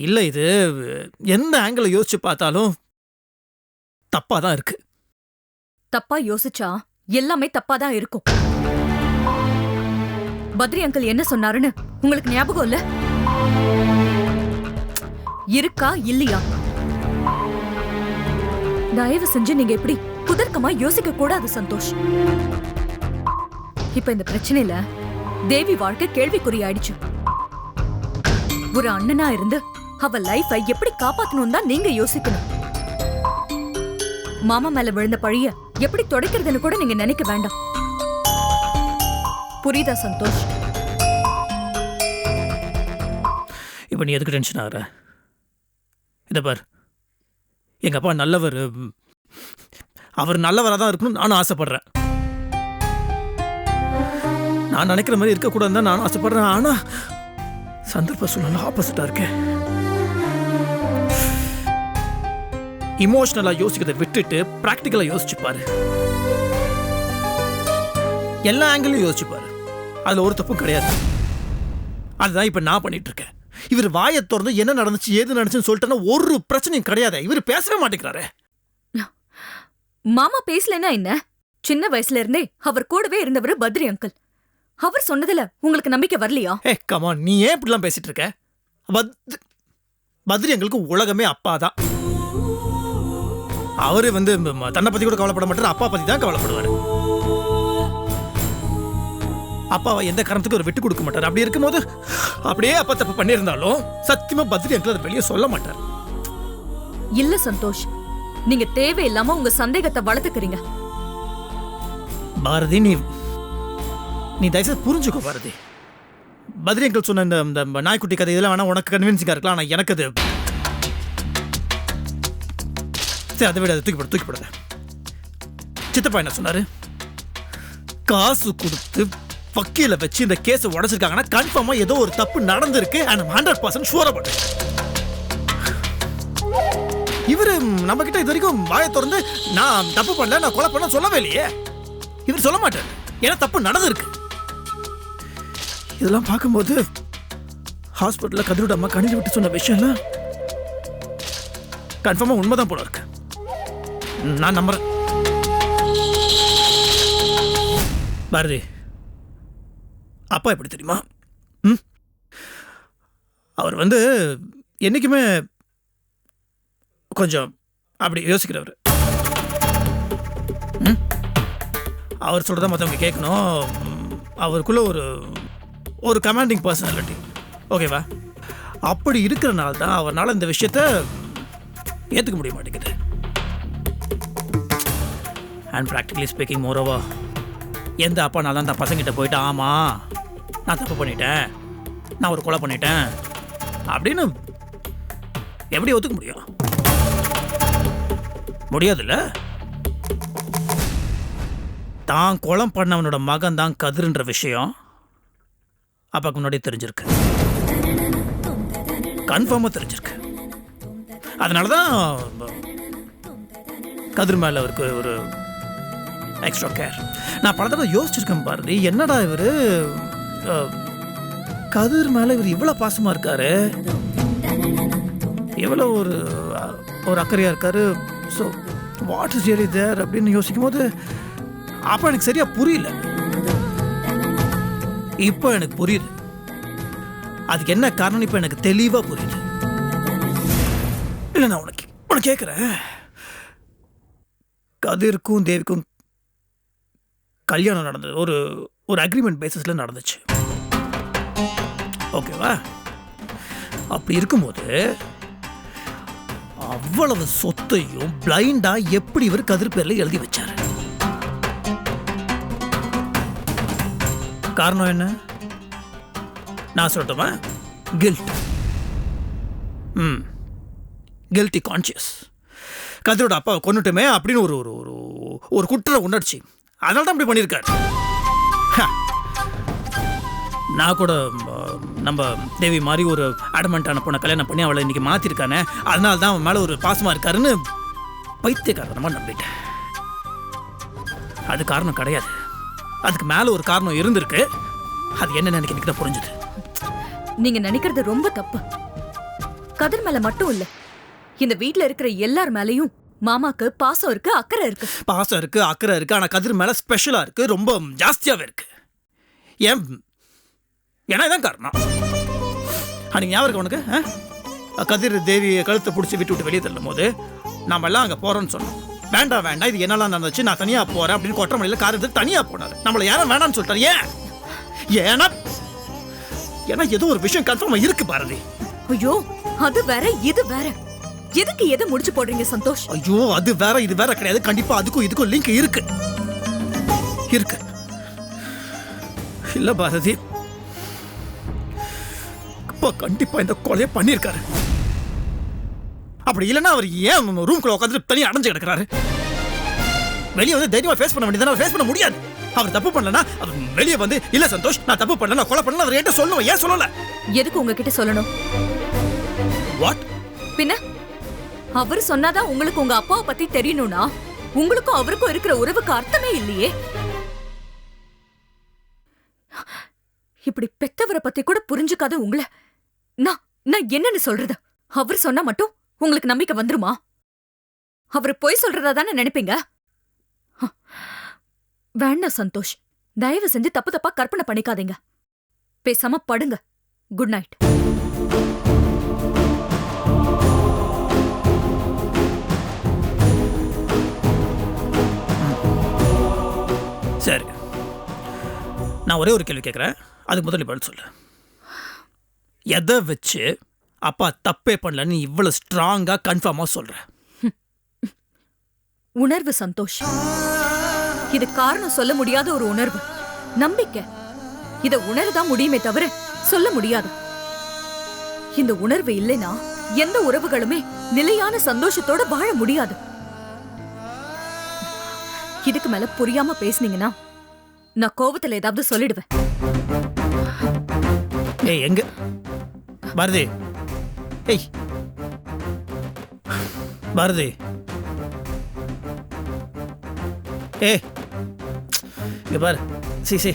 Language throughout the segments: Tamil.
இல்ல இது எந்த ஆங்கிள் யோசிச்சு பார்த்தாலும் தப்பா தான் இருக்கு. தப்பா யோசிச்சா எல்லாமே தப்பா தான் இருக்கும். பத்ரி அங்கிள் என்ன சொன்னாருன்னு உங்களுக்கு ஞாபகம் இல்ல? இருக்கா இல்லையா? தயவு செஞ்சு நீங்க எப்படி குதர்க்கமா யோசிக்க கூடாது சந்தோஷ். இப்ப இந்த பிரச்சனையில தேவி வாழ்க்கை கேள்விக்குறி ஆயிடுச்சு. ஒரு அண்ணனா இருந்து அவ லைஃபை எப்படி காப்பாத்தணும் தான் நீங்க யோசிக்கணும். மாமா மேல விழுந்த பழிய எப்படி துடைக்கிறதுன்னு கூட நீங்க நினைக்க வேண்டாம். புரியுதா சந்தோஷ்? இப்போ நீ எதுக்கு டென்ஷன் ஆகிற? இதை பார். எங்க அப்பா நல்லவர். அவர் நல்லவராக தான் இருக்கணும்னு நானும் ஆசைப்படுறேன். நான் நினைக்கிற மாதிரி இருக்கக்கூடாதுன்னு தான் நானும் ஆசைப்படுறேன். ஆனால் சந்தர்ப்ப சூழ்நிலை ஆப்போசிட்டாக இருக்கேன் இமோஷனலா யோசிக்கிறதை விட்டுட்டு பிராக்டிக்கலா யோசிச்சு பாரு எல்லா ஆங்கிளும் யோசிச்சு பாரு அதுல ஒரு தப்பும் கிடையாது. அதுதான் இப்ப நான் பண்ணிட்டு இருக்கேன் இவர் வாயை திறந்து என்ன நடந்துச்சு ஏது நடந்துச்சுன்னு சொல்லிட்டேன்னா ஒரு பிரச்சனையும் கிடையாது. இவர் பேசவே மாட்டேங்கிறாரு. மாமா பேசலன்னா என்ன? சின்ன வயசுல இருந்தே அவர் கூடவே இருந்தவர் பத்ரி அங்கிள் அவர் சொன்னதுல உங்களுக்கு நம்பிக்கை வரலையா? ஏ கமான் நீ ஏன் இப்படிலாம் பேசிட்டு இருக்க பத் பத்ரி எங்களுக்கு உலகமே அப்பா தான் அவரு வந்து தன்னை பத்தி கூட கவலைப்பட மாட்டாரு அப்பா பத்தி தான் கவலைப்படுவாரு. அப்பாவை எந்த காரணத்துக்கும் ஒரு விட்டு கொடுக்க மாட்டார். அப்படி இருக்கும்போது அப்படியே அப்பா தப்பு பண்ணியிருந்தாலும் சத்தியமா பத்ரி எங்களுக்கு அதை வெளியே சொல்ல மாட்டார். இல்ல சந்தோஷ் நீங்க தேவையில்லாம உங்க சந்தேகத்தை வளர்த்துக்கிறீங்க. பாரதி நீ நீ தயவுசெய்து புரிஞ்சுக்கோ பாரதி. பத்ரி அங்கிள் சொன்ன இந்த நாய்க்குட்டி கதை இதெல்லாம் வேணா உனக்கு கன்வின்சிங்காக இருக்கலாம் ஆனால் எனக்கு அது சரி அதை விட அதை தூக்கி போட தூக்கி சித்தப்பா என்ன சொன்னாரு? காசு கொடுத்து வக்கீல வச்சு இந்த கேஸ் உடைச்சிருக்காங்கன்னா கன்ஃபார்மா ஏதோ ஒரு தப்பு நடந்திருக்கு. அண்ட் ஹண்ட்ரட் பர்சன்ட் ஷூரா பண்ணு இவரு நம்ம கிட்ட இது வரைக்கும் வாயை திறந்து நான் தப்பு பண்ணல நான் கொலை பண்ண சொல்லவே இல்லையே. இவர் சொல்ல மாட்டார். ஏன்னா தப்பு நடந்திருக்கு. இதெல்லாம் பார்க்கும்போது ஹாஸ்பிட்டலில் கதிரோட அம்மா கணிஞ்சு விட்டு சொன்ன விஷயம்லாம் கன்ஃபார்மாக உண்மைதான் போல இருக்கு. நான் நம்புறேன் பாரதி அப்பா எப்படி தெரியுமா? ம்? அவர் வந்து என்னைக்குமே கொஞ்சம் அப்படி யோசிக்கிறவர். ம்? அவர் சொல்கிறத மற்றவங்க கேட்கணும் அவருக்குள்ளே அவருக்குள்ள ஒரு ஒரு கமாண்டிங் பர்சனாலிட்டி ஓகேவா அப்படி இருக்கிறனால தான் அவரால் இந்த விஷயத்த ஏற்றுக்க முடிய மாட்டேங்குது. அண்ட் ப்ராக்டிகலி ஸ்பீக்கிங் மோரோவா எந்த அப்பானால தான் அந்த பசங்கிட்ட போயிட்டு ஆமாம் நான் தப்பு பண்ணிட்டேன். நான் ஒரு கொலை பண்ணிட்டேன். அப்படின்னு எப்படி ஒத்துக்க முடியும்? முடியாதுல்ல? தான் குளம் பண்ணவனோட மகன் தான் கதிர்ன்ற விஷயம் அப்பாக்கு முன்னாடி தெரிஞ்சிருக்கு. கன்ஃபார்மாக தெரிஞ்சிருக்கு. அதனால தான் கதிர் மேலே அவருக்கு ஒரு எக்ஸ்ட்ரா கேர் நான் பல தடவை யோசிச்சிருக்கேன் பாரதி. என்னடா இவர்? கதிர் மேல இவர் இவ்வளோ பாசமா இருக்காரு. எவ்வளோ ஒரு ஒரு அக்கறையாக இருக்காரு. So what is really there அப்படின்னு யோசிக்கும் போது அப்போ எனக்கு சரியா புரியல. இப்போ எனக்கு புரியுது. அதுக்கு என்ன காரணம் இப்போ எனக்கு தெளிவாக புரியுது. இல்லை நான் உனக்கு உனக்கு கேட்குறேன் கதிர்க்கும் தேவிக்கும் கல்யாணம் நடந்தது. ஒரு ஒரு அக்ரிமெண்ட் பேசிஸில் நடந்துச்சு. ஓகேவா அப்படி இருக்கும்போது அவ்வளவு சொத்தையும் பிளைண்டா எப்படி இவர் கதிர் எழுதி வச்சார்? காரணம் என்ன? நான் சொல்லட்டுமா? கில்ட் ம். கில்ட்டி கான்சியஸ் கதிரோட அப்பாவை கொண்டுட்டுமே அப்படின்னு ஒரு ஒரு ஒரு ஒரு குற்ற உணர்ச்சி. அதனால தான் அப்படி பண்ணியிருக்காரு. ஹ. நான் கூட நம்ம தேவி மாதிரி ஒரு அடமெண்ட்டான பொண்ணை கல்யாணம் பண்ணி அவளை இன்னைக்கு மாற்றிருக்கானே அதனால தான் அவன் மேலே ஒரு பாசமாக இருக்காருன்னு பைத்தியக்காரனமாக நம்பிட்டேன். அது காரணம் கிடையாது. அதுக்கு மேலே ஒரு காரணம் இருந்திருக்கு. அது என்னன்னு எனக்கு தான் புரிஞ்சுது. நீங்க நினைக்கிறது ரொம்ப தப்பு. கதிர் மேலே மட்டும் இல்லை. இந்த வீட்டில் இருக்கிற எல்லார் மேலேயும் மாமாக்கு பாசம் இருக்கு அக்கறை இருக்கு. பாசம் இருக்கு அக்கறை இருக்கு ஆனா கதிர் மேல ஸ்பெஷலா இருக்கு ரொம்ப ஜாஸ்தியாவே இருக்கு. ஏன்? ஏன்னா இதான் காரணம். அன்னைக்கு ஞாபகம் இருக்கு உனக்கு? கதிர் தேவி கழுத்தை பிடிச்சி விட்டு விட்டு வெளியே தள்ளும் போது நாம எல்லாம் அங்க போறோம்னு சொன்னோம். வேண்டாம் வேண்டாம் இது என்னெல்லாம் நடந்துச்சு நான் தனியா போறேன் அப்படின்னு கொட்டமலையில கார் எடுத்து தனியா போனாரு. நம்மள யாரும் வேணாம்னு சொல்லிட்டாரு. ஏன்? ஏன்னா ஏன்னா ஏதோ ஒரு விஷயம் கன்ஃபார்மா இருக்கு பாரதி. ஐயோ அது வேற இது வேற. எதுக்கு எதை முடிச்சு போடுறீங்க சந்தோஷ்? ஐயோ அது வேற இது வேற கிடையாது. கண்டிப்பா அதுக்கும் இதுக்கும் லிங்க் இருக்கு. இருக்கு. இல்ல பாரதி. அப்பா கண்டிப்பா இந்த கொலையை பண்ணியிருக்காரு. அப்படி இல்லைன்னா அவர் ஏன் ரூம்குள்ள உட்காந்து தனியா அடைஞ்சு கிடக்குறாரு? வெளியே வந்து தைரியமா ஃபேஸ் பண்ண வேண்டியதானே ஃபேஸ் பண்ண முடியாது. அவர் தப்பு பண்ணலனா அவர் வெளியே வந்து இல்ல சந்தோஷ் நான் தப்பு பண்ணல நான் கொலை பண்ணல அவர் என்கிட்ட சொல்லணும் ஏன் சொல்லல? எதுக்கு உங்ககிட்ட சொல்லணும்? வாட் பின்ன? அவர் சொன்னாதான் உங்களுக்கு உங்க அப்பாவை பத்தி தெரியணும்னா உங்களுக்கும் அவருக்கும் இருக்கிற உறவுக்கு அர்த்தமே இல்லையே. இப்படி பெத்தவரை பத்தி கூட புரிஞ்சுக்காத உங்களை. நான் நான் என்னன்னு சொல்றது? அவர் சொன்னா மட்டும் உங்களுக்கு நம்பிக்கை வந்துருமா? அவர் பொய் சொல்றதா தானே நினைப்பீங்க? ஹ, வேண்டாம் சந்தோஷ் தயவு செஞ்சு தப்பு தப்பா கற்பனை பண்ணிக்காதீங்க. பேசாம படுங்க. Good night. நான் ஒரே ஒரு கேள்வி கேட்குறேன். அதுக்கு முதல்ல பதில் சொல்லு. எதை வச்சு அப்பா தப்பே பண்ணலன்னு இவ்வளவு ஸ்ட்ராங்கா கன்ஃபார்மா சொல்கிறேன் உணர்வு சந்தோஷ் இது காரணம் சொல்ல முடியாத ஒரு உணர்வு. நம்பிக்கை. இதை உணரதான் முடியுமே தவிர சொல்ல முடியாது. இந்த உணர்வு இல்லைனா எந்த உறவுகளுமே நிலையான சந்தோஷத்தோட வாழ முடியாது. இதுக்கு மேல புரியாம பேசுனீங்கன்னா நான் கோவத்துல ஏதாவது சொல்லிடுவேன். ஏய் எங்க? பாரதி. ஏய். பாரதி. ஏய். இங்க பாரு. சி சி.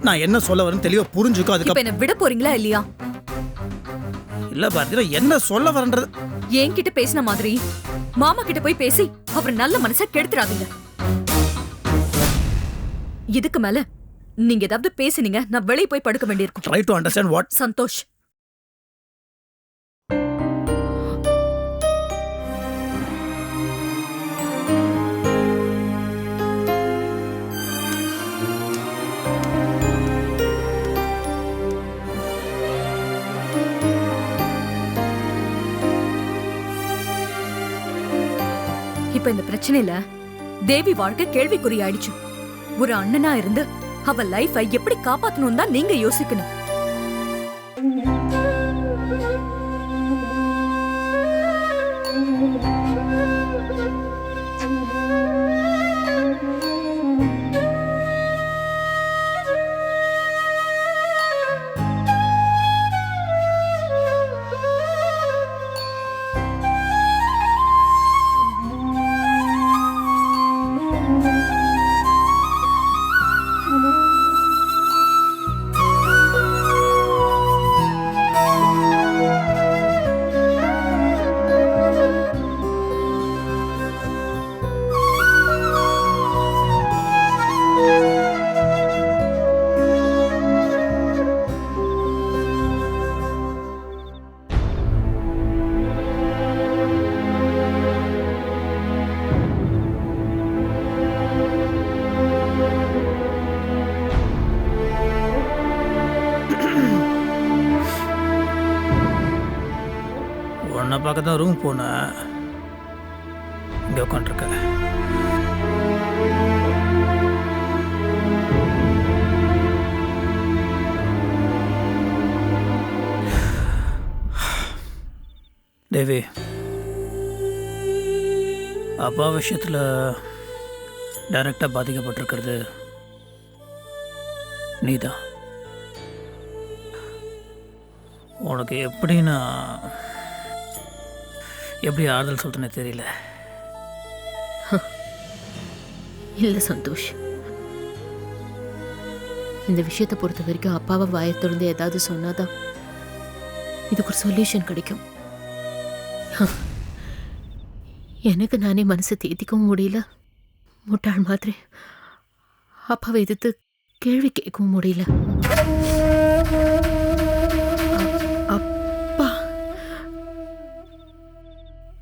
நான் என்ன சொல்ல வரேன்னு தெளிவா புரிஞ்சுக்கோ இப்ப அதுக்கு என்ன விட போறீங்களா இல்லையா? இல்ல பாரதி நான் என்ன சொல்ல வரேன்றது? என்கிட்ட பேசின மாதிரி மாமா கிட்ட போய் பேசி அவர் நல்ல மனச கெடுத்துறாதீங்க. இதுக்கு மேல நீங்க ஏதாவது பேசுனீங்க நான் வெளியே போய் படுக்க வேண்டியிருக்கும். Try to understand what Santhosh. இப்ப இந்த பிரச்சனையில தேவி வாழ்க்கை கேள்விக்குறியாயிடுச்சு. ஒரு அண்ணனா இருந்து அவ லைஃபை எப்படி காப்பாத்தணும் தான் நீங்க யோசிக்கணும். பார்க்க தான் ரூம் போனேன். இங்கே உட்காந்துருக்கேன் தேவி அப்பா விஷயத்தில் டைரக்டாக பாதிக்கப்பட்டிருக்கிறது நீதான். உனக்கு எப்படின்னா எப்படி ஆறுதல் சொல்றேனே தெரியல. இல்லை சந்தோஷ். இந்த விஷயத்தை பொறுத்த வரைக்கும் அப்பாவை வாயை திறந்து ஏதாவது சொன்னாதான் இதுக்கு ஒரு சொல்யூஷன் கிடைக்கும். எனக்கு நானே மனசை தேத்திக்கவும் முடியல. முட்டாள் மாதிரி அப்பாவை எதிர்த்து கேள்வி கேட்கவும் முடியல.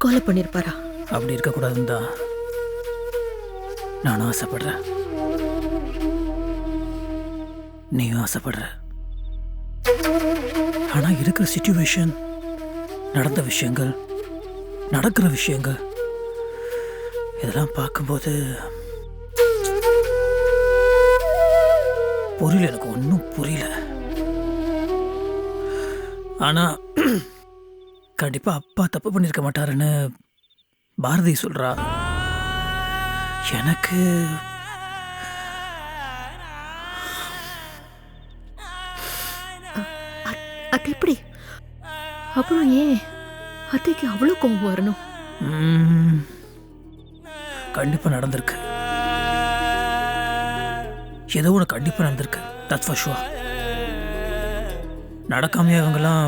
கொலை பண்ணியிருப்பாரா அப்படி இருக்கக்கூடாதுன்னு தான் நானும் ஆசைப்படுறேன். நீயும் ஆசைப்படுற. ஆனால் இருக்கிற சுச்சுவேஷன் நடந்த விஷயங்கள் நடக்கிற விஷயங்கள் இதெல்லாம் பார்க்கும்போது புரியல எனக்கு ஒன்றும் புரியல. ஆனால் கண்டிப்பா அப்பா தப்பு பண்ணியிருக்க மாட்டாருன்னு பாரதி சொல்றா. எனக்கு அது எப்படி? அப்புறம் ஏன் அத்தைக்கு அவ்வளோ கோவம் வரணும்? ம், கண்டிப்பா நடந்திருக்கு. ஏதோ ஒன்று கண்டிப்பா நடந்திருக்கு. ஃபார் ஷுவா நடக்காமையே அவங்கெல்லாம்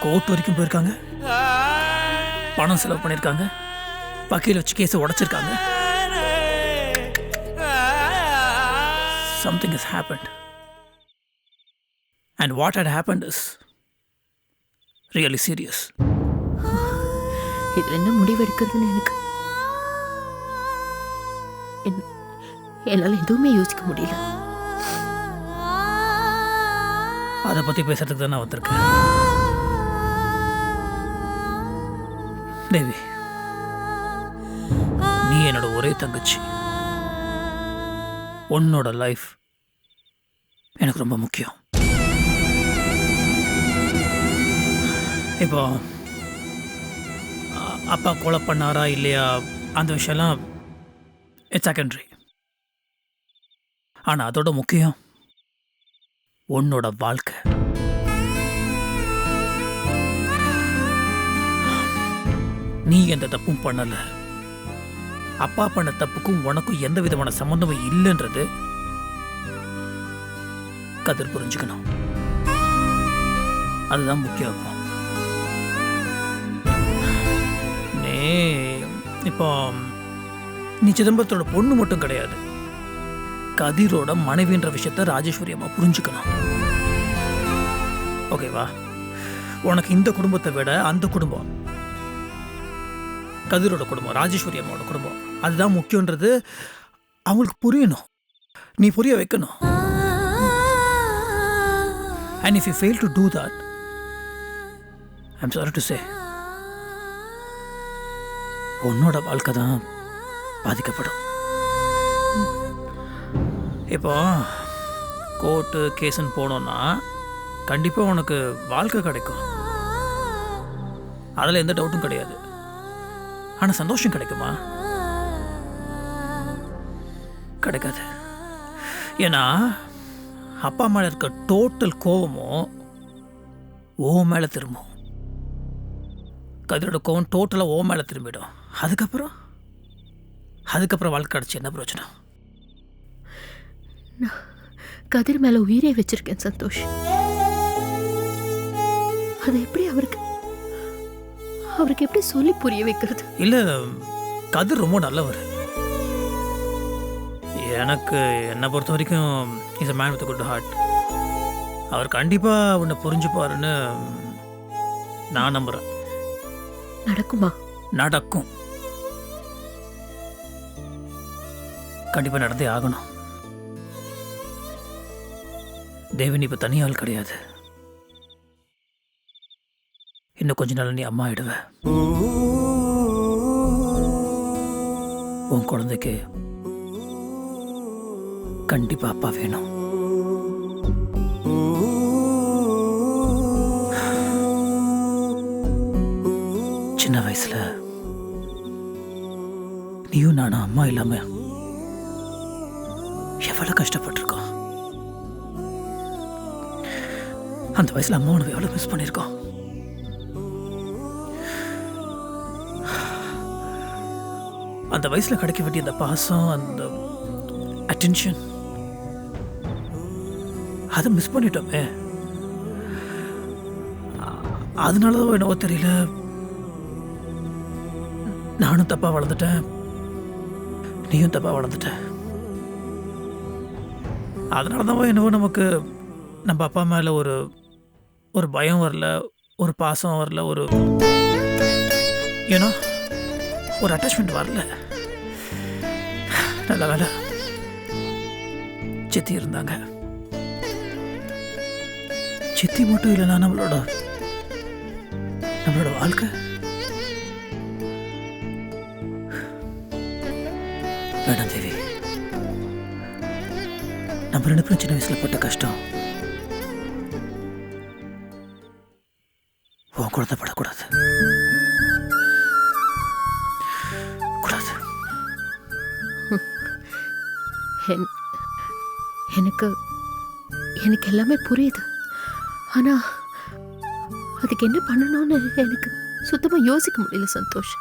கோர்ட் வரைக்கும் போயிருக்காங்க. பணம் செலவு பண்ணியிருக்காங்க. வக்கீல் வச்சு கேஸை உடைச்சிருக்காங்க. Something is happened and what had happened is really serious இதுல என்ன முடிவெடுக்கிறதுன்னு எனக்கு என்- என்னால எதுவுமே யோசிக்க முடியல. அதை பற்றி பேசுறதுக்கு தான் நான் வந்திருக்கேன். தேவி நீ என்னோட ஒரே தங்கச்சி. உன்னோட லைஃப் எனக்கு ரொம்ப முக்கியம். இப்போ அப்பா கொலை பண்ணாரா இல்லையா? அந்த விஷயம்லாம் இட்ஸ் செகண்டரி ஆனால் அதோட முக்கியம் உன்னோட வாழ்க்கை. நீ எந்த தப்பும் பண்ணல. அப்பா பண்ண தப்புக்கும் உனக்கும் எந்த விதமான சம்பந்தமும் இல்லைன்றது கதிர் புரிஞ்சுக்கணும். அதுதான் முக்கியம் நீ இப்போ நீ சிதம்பரத்தோட பொண்ணு மட்டும் கிடையாது. கதிரோட மனைவின்ற விஷயத்த ராஜேஸ்வரி அம்மா புரிஞ்சுக்கணும். ஓகேவா? உனக்கு இந்த குடும்பத்தை விட அந்த குடும்பம் கதிரோட குடும்பம் ராஜேஸ்வரி அம்மாவோட குடும்பம். அதுதான் முக்கியன்றது அவங்களுக்கு புரியணும். நீ புரிய வைக்கணும். And if you fail to do that I'm sorry to say உன்னோட வாழ்க்கை தான் பாதிக்கப்படும். இப்போ கோர்ட்டு கேஸுன்னு போனோன்னா கண்டிப்பாக உனக்கு வாழ்க்கை கிடைக்கும். அதில் எந்த டவுட்டும் கிடையாது. ஆனால் சந்தோஷம் கிடைக்குமா? கிடைக்காது. ஏன்னா அப்பா மேலே இருக்க டோட்டல் கோவமும் ஓ மேலே திரும்பும். கதிரோட கோவம் டோட்டலாக ஓ மேலே திரும்பிடும். அதுக்கப்புறம்? அதுக்கப்புறம் வாழ்க்கை கிடச்சி என்ன பிரயோஜனம்? கதிர் மேலே உயிரே வச்சிருக்கேன் சந்தோஷ். அது எப்படி அவருக்கு அவருக்கு எப்படி சொல்லி புரிய வைக்கிறது? இல்லை கதிர் ரொம்ப நல்லவர். எனக்கு என்னை பொறுத்த வரைக்கும் is a man with good heart அவர் கண்டிப்பாக உன்னை புரிஞ்சுப்பாருன்னு நான் நம்புகிறேன் நடக்குமா? நடக்கும். கண்டிப்பாக நடந்தே ஆகணும். தேவன் இப்போ தனியாள் கிடையாது. இன்னும் கொஞ்ச நாள் நீ அம்மா ஆயிடுவ. உன் குழந்தைக்கு கண்டிப்பா அப்பா வேணும். சின்ன வயசுல நீயும் நானும் அம்மா இல்லாம எவ்வளவு கஷ்டப்பட்டிருக்கோம். அந்த வயசுல அம்மா உனக்கு எவ்வளவு மிஸ் பண்ணியிருக்கோம். அந்த வயசில் கிடைக்க வேண்டிய அந்த பாசம் அந்த அட்டென்ஷன் அதை மிஸ் பண்ணிட்டோமே. அதனால தான் என்னவோ தெரியல. நானும் தப்பாக வளர்ந்துட்டேன். நீயும் தப்பாக வளர்ந்துட்டேன் அதனால தான் என்னவோ நமக்கு நம்ம அப்பா மேலே ஒரு ஒரு பயம் வரல ஒரு பாசம் வரல ஒரு ஏனோ ஒரு அட்டாச்மெண்ட் வரல. நல்ல வேலை சித்தி இருந்தாங்க. சித்தி மட்டும் இல்லைன்னா நம்மளோட நம்மளோட வாழ்க்கை? வேணாம் தேவி. நம்ம ரெண்டு பேரும் சின்ன வயசுல பட்ட கஷ்டம். உன் குழந்தை படக்கூடாது. என்- எனக்கு எனக்கு எல்லாமே புரியுது. ஆனா அதுக்கு என்ன பண்ணணும்னு எனக்கு சுத்தமா யோசிக்க முடியல சந்தோஷ்.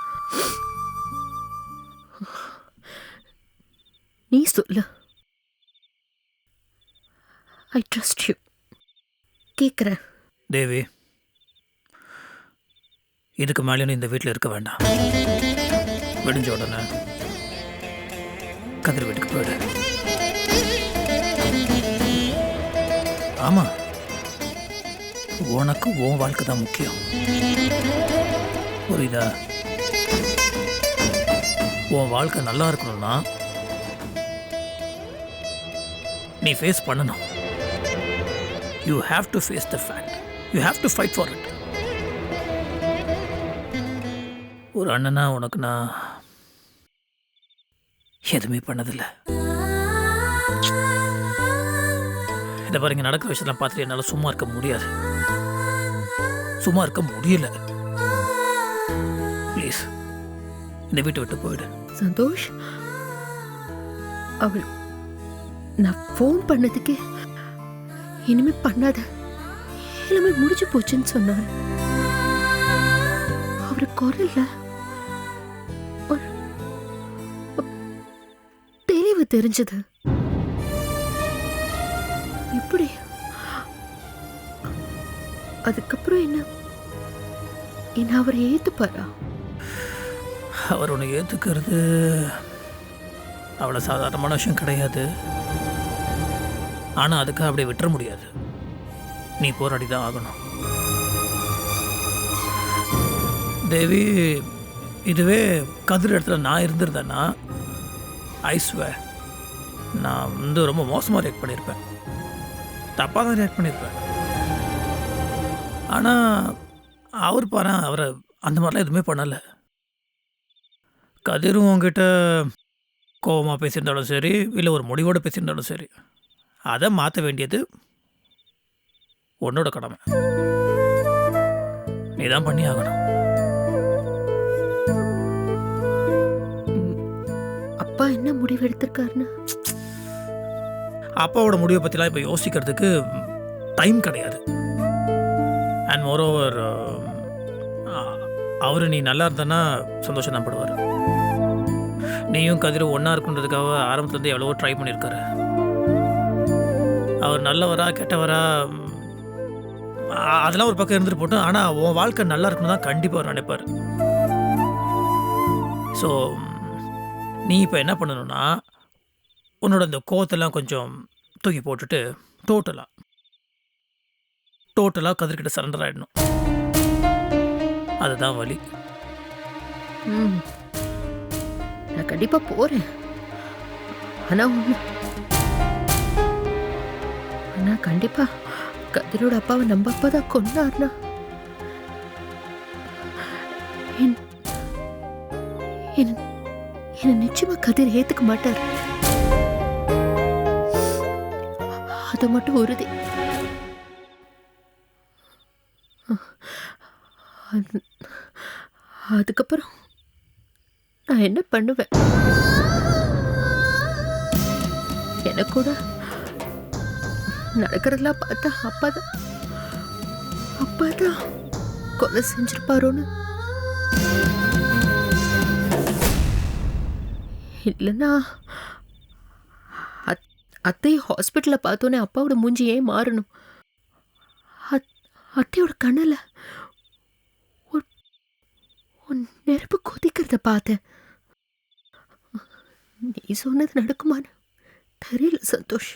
நீ சொல்லு. ஐ ட்ரஸ்ட் யூ கேக்குறேன். தேவி இதுக்கு மேலே இந்த வீட்டில் இருக்க வேண்டாம். விடிஞ்ச உடனே கதிர் வீட்டுக்கு போயிடு. ஆமா. உனக்கு உன் வாழ்க்கை தான் முக்கியம். புரியுதா? உன் வாழ்க்கை நல்லா இருக்கணும்னா நீ ஃபேஸ் பண்ணணும். You have to face the fact you have to fight for it ஒரு அண்ணனா உனக்கு நான் எதுவுமே பண்ணதில்லை. இதை பாருங்க நடக்கிற விஷயத்தெல்லாம் பார்த்துட்டு என்னால் சும்மா இருக்க முடியாது. சும்மா இருக்க முடியல. ப்ளீஸ் இந்த வீட்டை விட்டு போயிடு. சந்தோஷ் அவள் நான் ஃபோன் பண்ணதுக்கே இனிமே பண்ணாத. எல்லாமே முடிஞ்சு போச்சுன்னு சொன்னார். அவர் குரல்ல தெளிவு தெரிஞ்சது. அதுக்கப்புறம் என்ன? என்ன அவர் ஏற்றுப்பாரா அவர் உன்னை ஏற்றுக்கிறது அவ்வளோ சாதாரணமான விஷயம் கிடையாது. ஆனால் அதுக்காக அப்படியே விட்டுற முடியாது. நீ போராடி தான் ஆகணும். தேவி இதுவே கதிர் இடத்துல நான் இருந்திருந்தேன்னா ஐஸ்வே நான் வந்து ரொம்ப மோசமாக ரியாக்ட் பண்ணியிருப்பேன் தப்பாக தான் ரியாக்ட் பண்ணியிருப்பேன் ஆனால் அவர் பாரு அவரை அந்த மாதிரிலாம் எதுவுமே பண்ணலை. கதிரும் உங்ககிட்ட கோபமாக பேசியிருந்தாலும் சரி இல்லை ஒரு முடிவோடு பேசியிருந்தாலும் சரி அதை மாற்ற வேண்டியது உன்னோட கடமை. நீ தான் பண்ணி ஆகணும் அப்பா என்ன முடிவு எடுத்திருக்காருன்னு அப்பாவோட முடிவை பற்றிலாம் இப்போ யோசிக்கிறதுக்கு டைம் கிடையாது. அண்ட் மோரோவர் அவர் நீ நல்லா இருந்தனா சந்தோஷம் தான் படுவார். நீயும் கதிரும் ஒன்றா இருக்குன்றதுக்காக ஆரம்பத்துலேருந்து எவ்வளவோ ட்ரை பண்ணியிருக்காரு அவர் நல்லவரா கெட்டவரா அதெல்லாம் ஒரு பக்கம் இருந்துட்டு போட்டோம். ஆனால் உன் வாழ்க்கை நல்லா இருக்கணும் தான் கண்டிப்பாக அவர் நினைப்பார். ஸோ நீ இப்போ என்ன பண்ணணும்னா உன்னோட இந்த கோவத்தெல்லாம் கொஞ்சம் தூக்கி போட்டுட்டு டோட்டலாக டோட்டலாக கதிர்கிட்ட சரண்டர் ஆகிடணும் அதுதான் வழி ம். நான் கண்டிப்பாக போறேன். ஆனால் ஆனால் கண்டிப்பாக கதிரோட அப்பாவை நம்ம அப்பா தான் கொண்டாருனா என்- என்ன நிச்சயமா கதிர் ஏத்துக்க மாட்டார். அது மட்டும் உறுதி. அது- அதுக்கப்புறம் நான் என்ன பண்ணுவேன்? எனக்கு கூட நடக்கிறதெல்லாம் பார்த்தா அப்பா தான். அப்பா தான் கொலை செஞ்சிருப்பாரோன்னு. இல்லைன்னா அத்- அத்தையை ஹாஸ்பிட்டலில் பார்த்தோன்னே அப்பாவோட மூஞ்சி ஏன் மாறணும்? அத்- அத்தையோட கண்ணில் உன் நெருப்பு கொதிக்கிறத பார்த்தேன் நீ சொன்னது நடக்குமான்னு தெரியல சந்தோஷ்.